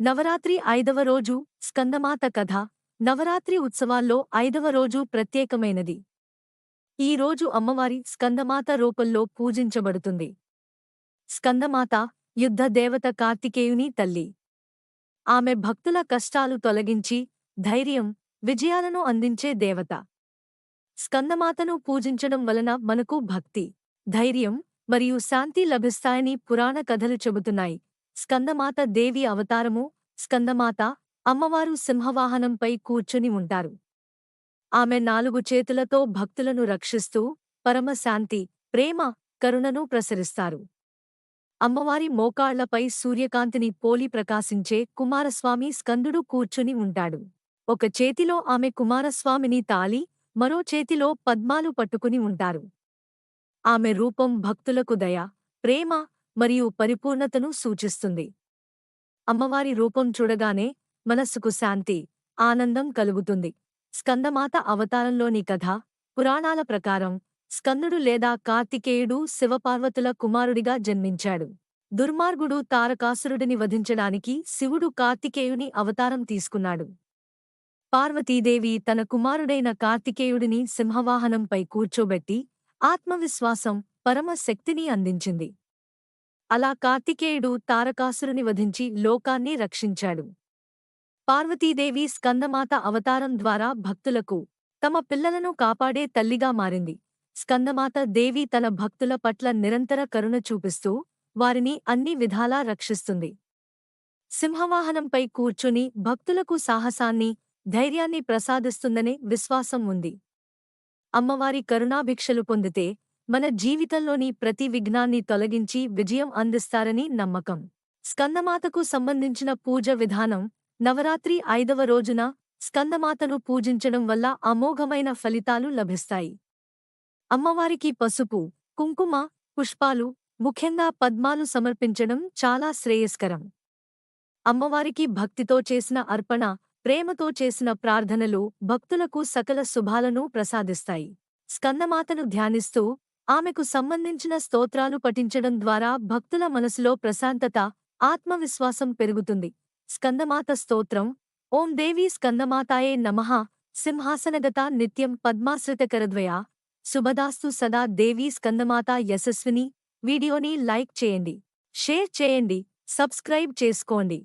నవరాత్రి ఐదవ రోజు స్కందమాత కథ. నవరాత్రి ఉత్సవాల్లో ఐదవ రోజు ప్రత్యేకమైనది. ఈ రోజు అమ్మవారి స్కందమాత రూపంలో పూజించబడుతుంది. స్కందమాత యుద్ధ దేవత కార్తికేయుని తల్లి. ఆమె భక్తుల కష్టాలు తొలగించి ధైర్యం విజయాలను అందించే దేవత. స్కందమాతను పూజించడం వలన మనకు భక్తి ధైర్యం మరియు శాంతి లభిస్తాయని పురాణ కథలు చెబుతున్నాయి. స్కందమాత దేవి అవతారము స్కందమాత అమ్మవారు సింహవాహనంపై కూర్చుని ఉంటారు. ఆమె నాలుగు చేతులతో భక్తులను రక్షిస్తూ పరమశాంతి ప్రేమ కరుణను ప్రసరిస్తారు. అమ్మవారి మోకాళ్ళపై సూర్యకాంతిని పోలి ప్రకాశించే కుమారస్వామి స్కందుడు కూర్చుని ఉంటాడు. ఒక చేతిలో ఆమె కుమారస్వామిని తాలి మరో చేతిలో పద్మాలు పట్టుకుని ఉంటారు. ఆమె రూపం భక్తులకు దయ ప్రేమ మరియు పరిపూర్ణతను సూచిస్తుంది. అమ్మవారి రూపం చూడగానే మనస్సుకు శాంతి ఆనందం కలుగుతుంది. స్కందమాత అవతారంలోని కథ పురాణాల ప్రకారం స్కందుడు లేదా కార్తికేయుడు శివపార్వతుల కుమారుడిగా జన్మించాడు. దుర్మార్గుడు తారకాసురుడిని వధించడానికి శివుడు కార్తికేయుని అవతారం తీసుకున్నాడు. పార్వతీదేవి తన కుమారుడైన కార్తికేయుడిని సింహవాహనంపై కూర్చోబెట్టి ఆత్మవిశ్వాసం పరమశక్తిని అందించింది. అలా కార్తికేయుడు తారకాసురుని వధించి లోకాన్ని రక్షించాడు. పార్వతీదేవి స్కందమాత అవతారం ద్వారా భక్తులకు తమ పిల్లలను కాపాడే తల్లిగా మారింది. స్కందమాత దేవి తన భక్తుల పట్ల నిరంతర కరుణ చూపిస్తూ వారిని అన్ని విధాలా రక్షిస్తుంది. సింహవాహనంపై కూర్చుని భక్తులకు సాహసాన్ని ధైర్యాన్ని ప్రసాదిస్తుందనే విశ్వాసం ఉంది. అమ్మవారి కరుణాభిక్షలు పొందితే మన జీవితంలోని ప్రతి విఘ్నాన్ని తొలగించి విజయం అందిస్తారని నమ్మకం. స్కందమాతకు సంబంధించిన పూజ విధానం నవరాత్రి ఐదవ రోజున స్కందమాతను పూజించడం వల్ల అమోఘమైన ఫలితాలు లభిస్తాయి. అమ్మవారికి పసుపు కుంకుమ పుష్పాలు ముఖ్యంగా పద్మాలు సమర్పించడం చాలా శ్రేయస్కరం. అమ్మవారికి భక్తితో చేసిన అర్పణ ప్రేమతో చేసిన ప్రార్థనలు భక్తులకు సకల శుభాలను ప్రసాదిస్తాయి. స్కందమాతను ధ్యానిస్తూ ఆమెకు సంబంధించిన స్తోత్రాలు పఠించడం ద్వారా భక్తుల మనసులో ప్రశాంతత ఆత్మవిశ్వాసం పెరుగుతుంది. స్కందమాత స్తోత్రం. ఓం దేవీ స్కందమాతాయే నమః. సింహాసనగత నిత్యం పద్మాశ్రితకరద్వయా శుభదాస్తు సదా దేవీ స్కందమాత యశస్విని. వీడియోని లైక్ చేయండి. షేర్ చేయండి. సబ్స్క్రైబ్ చేసుకోండి.